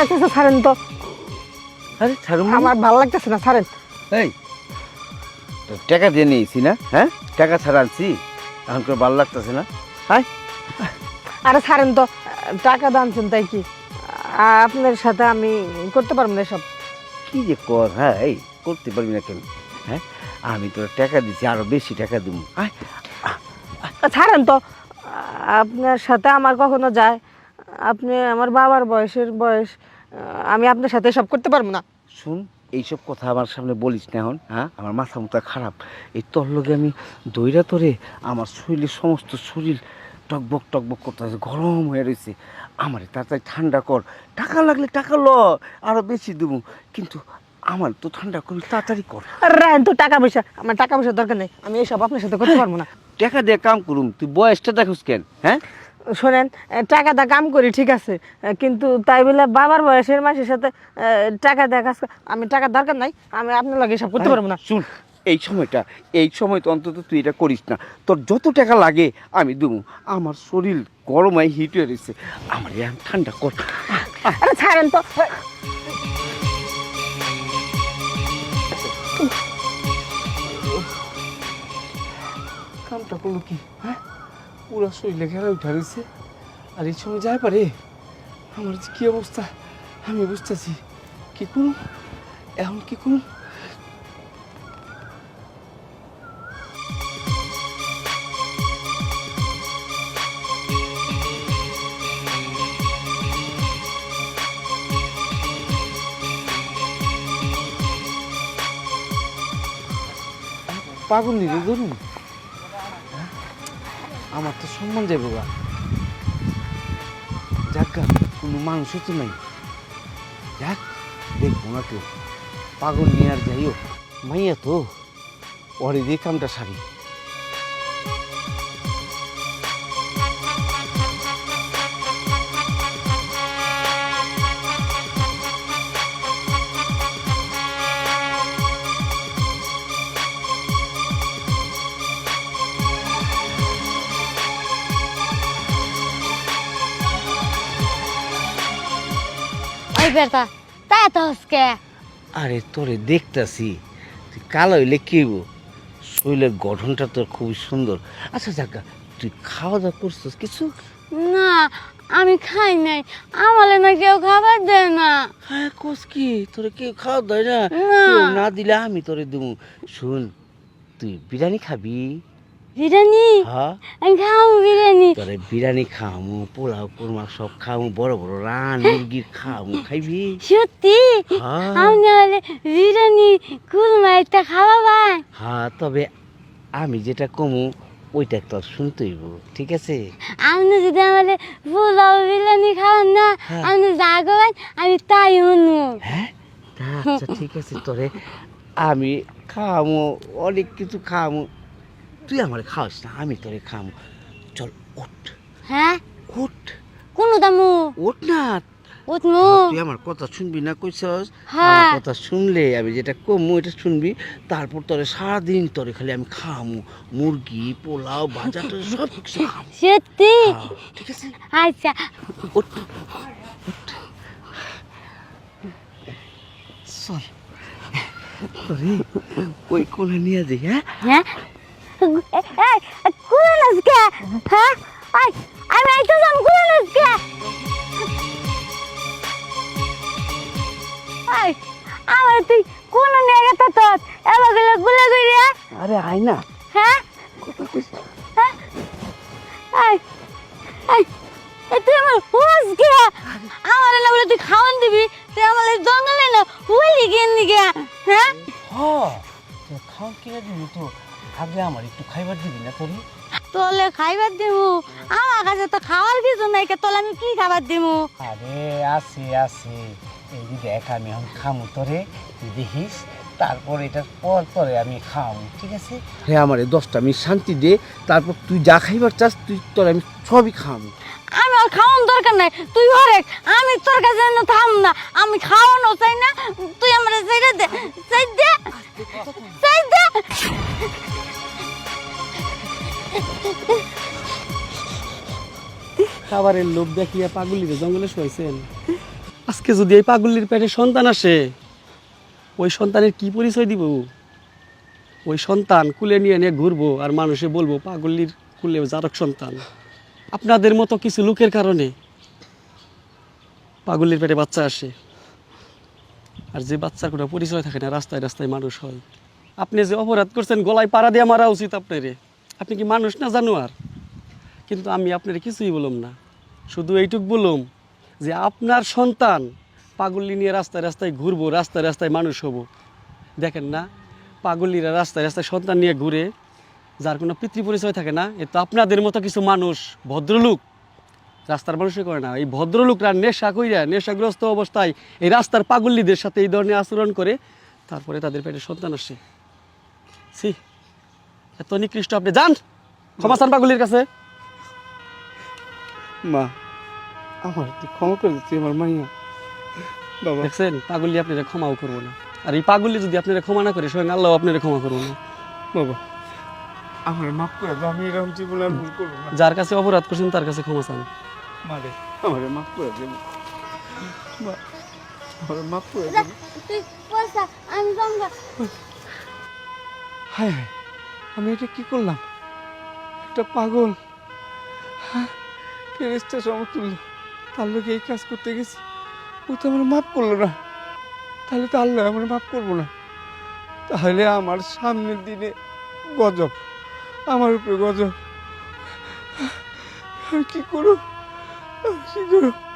চাচা ছাড়েন তো। আরে ছাড়ুন আমার ভালো লাগতেছে না ছাড়েন। এই তো টাকা দিয়ে নিয়েছি না হ্যাঁ? টাকা ছাড়া আনছি এখন করে ভালো লাগতেছে না। হ্যাঁ আরে ছাড়েন তো টাকা দানছেন তাই কি? আ- আপনার সাথে আমি করতে পারব না সব কি যে কর হ্যাঁ এই করতে পারবি না কেন? হ্যাঁ? আমি তোর টাকা দিচ্ছি আরও বেশি টাকা দিব আয়। ছাড়েন তো আপনার সাথে আমার কখনো যায় আপনি আমার বাবার বয়সের বয়স আমি আপনার সাথে সব করতে পারব না। শুন এইসব কথা আমার সামনে বলিস না এখন হ্যাঁ? আমার মাথা মুথা খারাপ। এই তোর লগে আমি দইরা তোরে আমার শরীরের সমস্ত শরীর টকবক টকবক করতেছে গরম হয়ে রয়েছে আমার তাড়াতাড়ি ঠান্ডা কর। টাকা লাগলে টাকা ল আরও বেশি দেবো। কিন্তু আমার তো ঠান্ডা করি তাড়াতাড়ি কর। আর রায়ন তো টাকা পয়সা আমার টাকা পয়সার দরকার নেই। আমি এইসব আপনার সাথে করতে পারব না। টাকা দিয়ে কাম করুম তুই বয়সটা দেখোস কেন হ্যাঁ? শোনেন টাকাটা কাম করি ঠিক আছে। কিন্তু তাই বলে বাবার বয়সের মাসের সাথে টাকা দেয় কাজ আমি টাকার দরকার নাই আমি আপনার লাগে সব করতে পারব না। শুন এই সময়টা এই সময় তো অন্তত তুই এটা করিস না। তোর যত টাকা লাগে আমি দেবো। আমার শরীর গরমায় হিট হয়ে রয়েছে। আমার ঠান্ডা কর। আরে ছাড়েন তো। কামটা করল কি? হ্যাঁ? পুরা শরীরে ঘেরা উঠা রয়েছে। আর এই সময় যায় পারে। আমার যে কি অবস্থা, আমি বুঝতেছি। কি করুন এখন কি করুন পাগল নিলে ধরুন আমার তো সম্মান যাইব গা। যাক গা, কোনো মানুষও তো নাই। যাক, দেখব না কেউ পাগল নিয়ে আর যাইও। মাইয়া তো ওরে দিয়ে কামটা সারি। ওই বেটা তো হসকে আরে তোরে দেখতাছি তুই কালো হইলে কি হইব? শরীরের গঠনটা তোর খুবই সুন্দর। আচ্ছা যাক তুই খাওয়া দাওয়া করছিস কিছু? না আমি খাই নাই। আমালে না কেউ খাবার দেয় না। হ্যাঁ কোস কি? তোরে কেউ খাওয়া দেয় না। না দিলে আমি তোরে দেবো। শুন তুই বিরিয়ানি খাবি? বিরিয়ানি? হ্যাঁ। আমি খাও বিরিয়ানি। তোরে বিরিয়ানি খামু পোলাও কুরমা সব খামু বড় বড় রান মুরগির খামু খাইবি? সত্যি? হ্যাঁ। আমি নাহলে বিরিয়ানি কুলমা একটা খাওয়া ভাই হ্যাঁ তবে আমি যেটা কমু ওইটা তোর শুনতে হইব ঠিক আছে? আপনি যদি আমাদের পোলাও বিরিয়ানি খাওয়ান না হ্যাঁ। আপনি যা করবেন আমি তাই শুনব হ্যাঁ? তা আচ্ছা ঠিক আছে তোরে আমি খামু অনেক কিছু খামু। তুই আমার খাওয়াস না আমি তোরে খাম। চল ওঠ হ্যাঁ? ওঠ কোন দামু? ওঠ না। উঠমু তুই আমার কথা শুনবি না কইছস? হ্যাঁ। আমার কথা শুনলে আমি যেটা কমু এটা শুনবি। তারপর তোরে সারাদিন তোরে খালি আমি খামু। মুরগি পোলাও ভাজা তোরে সব কিছু খামু। সত্যি? হ্যাঁ, ঠিক আছে? আচ্ছা। ওঠ চল। তোরে ওই কোলে নিয়ে যাই হ্যাঁ? হ্যাঁ? কুলে নাচকে হ্যাঁ আই আমি আইতে যাম কুলে নাচকে আই আমার তুই কোন নিয়ে গেত তোর এবার গেলে গুলে গইরে আরে আয় না হ্যাঁ আই আই তুই আমার হুঁস কে আগে আমার একটু খাইবার দিবি না তোর? তোলে খাইবার দিমু আমার কাছে তো খাওয়ার কিছু নাই কে তোলে আমি কি খাবার দিমু আরে আছে আছে এই যে দেখ আমি এখন খামু তোরে তুই দেখিস তারপর এটার পর পরে আমি খাওয়াবো ঠিক আছে? হ্যাঁ আমার দশটা আমি শান্তি দে তারপর তুই যা খাইবার চাস তুই তোর আমি সবই খাওয়াবো আমি আর খাওয়ান দরকার নাই তুই হরেক আমি তোর কাছে যেন থাম না আমি খাওয়ানো চাই না তুই আমার সাইডে দে সাইড দে সাইড দে। খাবারের লোভ দেখিয়া পাগলিকে জঙ্গলে শুয়েছেন আজকে যদি এই পাগলির পেটে সন্তান আসে, ওই সন্তানের কি পরিচয় দিব? ওই সন্তান কুলে নিয়ে নিয়ে ঘুরবো আর মানুষে বলব, পাগলির কুলে জারক সন্তান। আপনাদের মতো কিছু লোকের কারণে পাগলির পেটে বাচ্চা আসে। আর যে বাচ্চার কোনো পরিচয় থাকে না, রাস্তায় রাস্তায় মানুষ হয়। আপনি যে অপরাধ করছেন, গলায় পাড়া দিয়ে মারা উচিত আপনারে। আপনি কি মানুষ না জানোয়ার? কিন্তু আমি আপনার কিছুই বললাম না। শুধু এইটুক বললাম যে আপনার সন্তান পাগলি নিয়ে রাস্তায় রাস্তায় ঘুরবো, রাস্তায় রাস্তায় মানুষ হব। দেখেন না, পাগলিরা রাস্তায় রাস্তায় সন্তান নিয়ে ঘুরে, যার কোনো পিতৃ পরিচয় থাকে না, এ তো আপনাদের মতো কিছু মানুষ, ভদ্রলোক। রাস্তার মানুষই করে না। এই ভদ্রলোকরা নেশা কইরা, নেশাগ্রস্ত অবস্থায় এই রাস্তার পাগল্লিদের সাথে এই ধরনের আচরণ করে, তারপরে তাদের পেটে সন্তান আসে। সি এত নিকৃষ্ট আপনি যান। ক্ষমা চান পাগলির কাছে। মা আমার তুই ক্ষমা করে দিচ্ছি আমার মাইয়া। বাবা। দেখছেন পাগলি আপনারা ক্ষমাও করব না। আর এই পাগলি যদি আপনারা ক্ষমা না করে স্বয়ং আল্লাহ আপনারা ক্ষমা করব না। বাবা আমার মাফ করে দাও আমি এরকম জীবন আর ভুল করব না। যার কাছে অপরাধ করছেন তার কাছে ক্ষমা চান। মারে আমার মাফ করে দেব মা আমার মাফ করে দেব তুই পয়সা আমি জমগা হায় হায়। আমি এটা কি করলাম? একটা পাগল। হ্যাঁ ফেরেস্তা সমতুল্য তার লোকে এই কাজ করতে গেছি। ও তো আমার মাফ করল না। তাহলে তো আল্লাহ আমার মাফ করব না। তাহলে আমার সামনের দিনে গজব। আমার উপরে গজব। আমি কি আমি কি করব?